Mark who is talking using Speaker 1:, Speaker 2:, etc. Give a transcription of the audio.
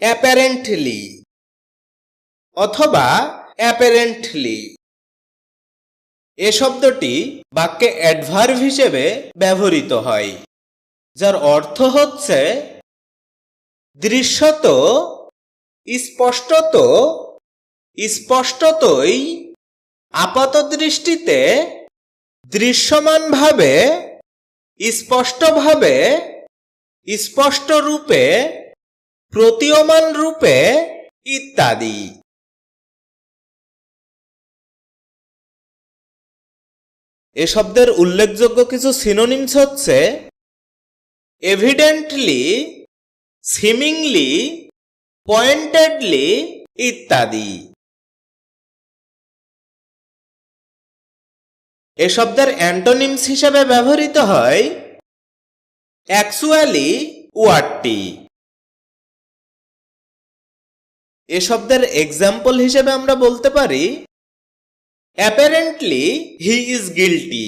Speaker 1: Apparently অথবা apparently এ শব্দটি বাক্যে অ্যাডভার্ভ হিসেবে ব্যবহৃত হয়, যার অর্থ হচ্ছে দৃশ্যত, স্পষ্টত, স্পষ্টতই আপাত দৃষ্টিতে দৃশ্যমানভাবে, স্পষ্টভাবে স্পষ্ট রূপে প্রতীয়মান রূপে ইত্যাদি। এ শব্দের উল্লেখযোগ্য কিছু সিনোনিমস হচ্ছে এভিডেন্টলি সিমিংলি পয়েন্টেডলি ইত্যাদি। এ শব্দের অ্যান্টোনিমস হিসেবে ব্যবহৃত হয় অ্যাকচুয়ালি ওয়ার্ডটি এ শব্দের এক্সাম্পল হিসেবে আমরা বলতে পারি অ্যাপারেন্টলি হি ইজ গিলটি